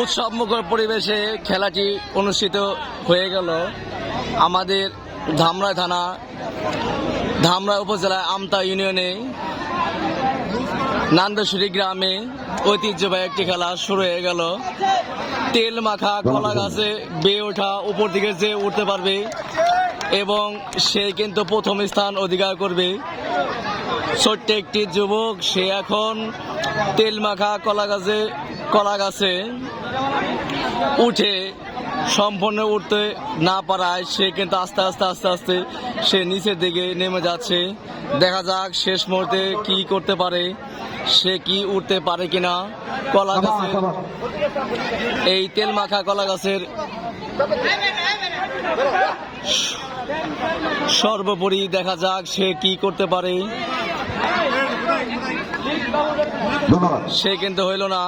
উৎসব মুখর পরিবেশে খেলাটি অনুষ্ঠিত হয়ে গেল। আমাদের ধামরা থানা ধামরা উপজেলায় আমতা ইউনিয়নে নান্দশুরি গ্রামে ঐতিহ্যবাহী একটি খেলা শুরু হয়ে গেল। তেল মাখা, কলা গাছে বেয়ে ওঠা, উপর দিকে যে উঠতে পারবে এবং সে কিন্তু প্রথম স্থান অধিকার করবে। ছোট্ট একটি যুবক সে এখন তেল মাখা কলা গাছে কলা গাছে উঠে সম্পূর্ণ উঠতে না পারায় সে কিন্তু আস্তে আস্তে আস্তে আস্তে সে নিচের দিকে নেমে যাচ্ছে। দেখা যাক শেষ মুহূর্তে কি করতে পারে। সে কি উঠতে পারে কিনা? কলা গাছের এই তেল মাখা কলা গাছের সর্বোপরি দেখা যাক সে কি করতে পারে। ধন্যবাদ। সে কিন্তু হইল না।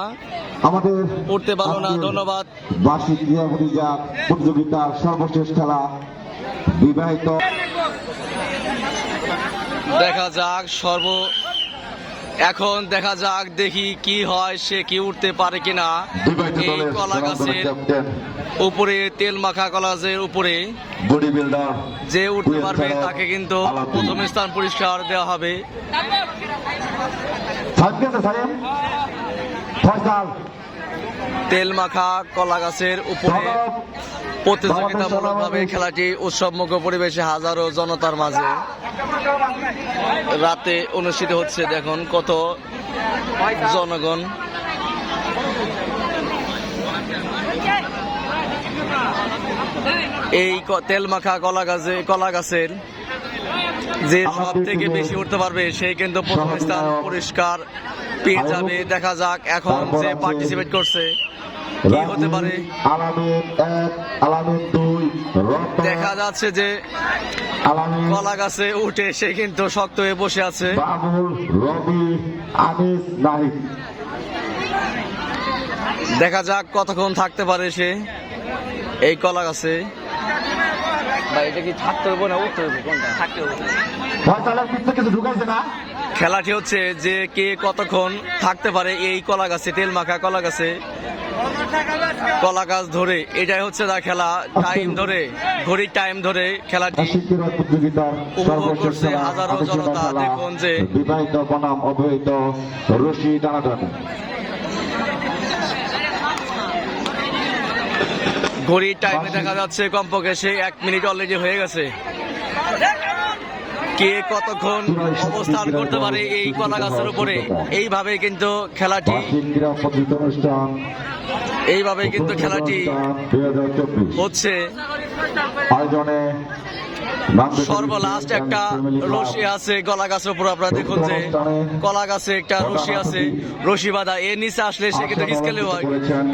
আমাদের উঠতে পারল না ধন্যবাদ। বার্ষিক ক্রীড়া প্রতিযোগিতা প্রতিযোগিতার সর্বশেষ খেলা বিবাহিত দেখা যাক সর্ব এখন দেখা যাক দেখি কি হয় সে কি উঠতে পারে কিনা। এই কলা গাছের উপরে তেল মাখা কলা গাছের উপরে যে উঠতে পারবে তাকে কিন্তু। প্রথম স্থান পরিষ্কার দেওয়া হবে। ফয়সাল তেল মাখা কলা গাছের উপরে। প্রতিযোগিতামূলকভাবে খেলাটি উৎসবমুখ পরিবেশে হাজারো জনতার মাঝে রাতে অনুষ্ঠিত হচ্ছে দেখুন কত জনগণ এই তেল মাখা কলা গাছে কলা গাছের যে সব থেকে বেশি উঠতে পারবে সেই কিন্তু প্রথম স্থান পুরস্কার পেয়ে যাবে দেখা যাক এখন যে পার্টিসিপেট করছে কি হতে পারে? দেখা যাচ্ছে যে কলা গাছে উঠে সে কিন্তু শক্ত হয়ে বসে আছে। দেখা যাক কতক্ষণ থাকতে পারে সে এই কলা গাছে। ভাই এটা কি থাকতে হবে না উঠতে হবে? কোনটা? থাকতে হবে। কিছু ঢুকাইছে না? খেলাটি হচ্ছে যে কে কতক্ষণ থাকতে পারে এই কলা গাছে তেল মাখা কলা গাছে। কলা গাছ ধরে এটাই হচ্ছে না খেলা। টাইম ধরে ঘড়ির টাইম ধরে খেলাটি উপভোগ করছে হাজারো জনতা। দেখুন যে- বিবাহিত বনাম অবহিত রশি টানাটানি। ঘড়ির টাইমে দেখা যাচ্ছে কমপক্ষে সে এক মিনিট অলরেডি হয়ে গেছে। কে কতক্ষণ অবস্থান করতে পারে এই কলা গাছের উপরে? এইভাবে কিন্তু খেলাটি এইভাবে কিন্তু খেলাটি হচ্ছে। আয়োজনে সর্বলাস্ট একটা রশি আছে কলা গাছের উপর আপনারা দেখুন যে কলা গাছে একটা রশি আছে রশি বাঁধা। এর নিচে আসলে সে কিন্তু ডিসকালিফাই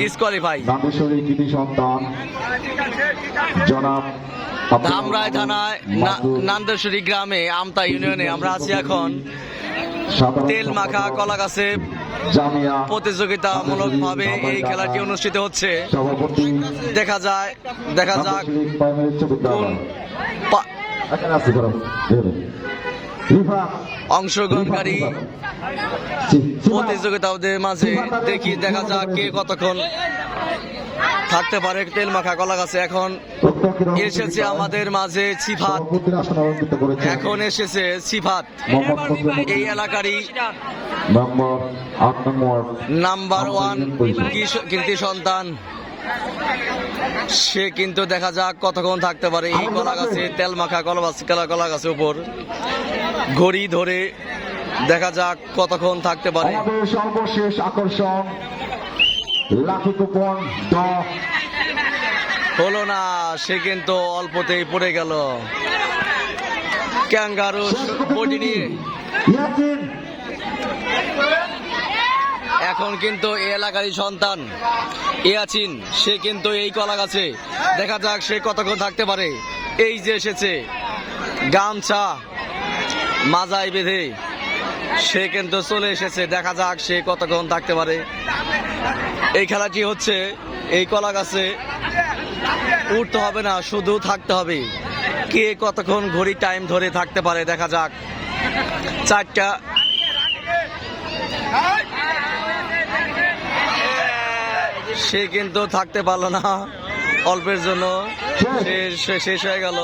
ডিসকোয়ালিফাই নান্দেশ্বরী জনাব আব্দুল থানায় নান্দেশ্বরী গ্রামে আমতা ইউনিয়নে আমরা আছি এখন। তেল মাখা কলা গাছে প্রতিযোগিতামূলক ভাবে এই খেলাটি অনুষ্ঠিত হচ্ছে। দেখা যায় দেখা যাক অংশগ্রহণকারী প্রতিযোগিতাদের মাঝে দেখি দেখা যাক কে কতক্ষণ থাকতে পারে। তেল মাখা কলা গাছে এখন এসেছে আমাদের মাঝে সিফাত। এখন এসেছে সিফাত। এই এলাকারই নম্বর ওয়ান কৃতি সন্তান। সে কিন্তু দেখা যাক কতক্ষণ থাকতে পারে। এই কলা গাছে তেল মাখা কলা কলা কলা গাছের উপর। ঘড়ি ধরে দেখা যাক কতক্ষণ থাকতে পারে। সর্বশেষ আকর্ষণ লাখি কুপন দ। হলো না সে কিন্তু অল্পতেই পড়ে গেল। ক্যাঙ্গারু বডি নিয়ে। এখন কিন্তু এই এলাকারই সন্তান। ইয়াচিন সে কিন্তু এই কলা গাছে। দেখা যাক সে কতক্ষণ থাকতে পারে। এই যে এসেছে। গামছা মাজায় বেঁধে সে কিন্তু চলে এসেছে। দেখা যাক সে কতক্ষণ থাকতে পারে। এই খেলাটি হচ্ছে এই কলা গাছে। উঠতে হবে না, শুধু থাকতে হবে। কে কতক্ষণ ঘড়ি টাইম ধরে থাকতে পারে, দেখা যাক। চারটা। সে কিন্তু থাকতে পারল না অল্পের জন্য। শেষ হয়ে গেল।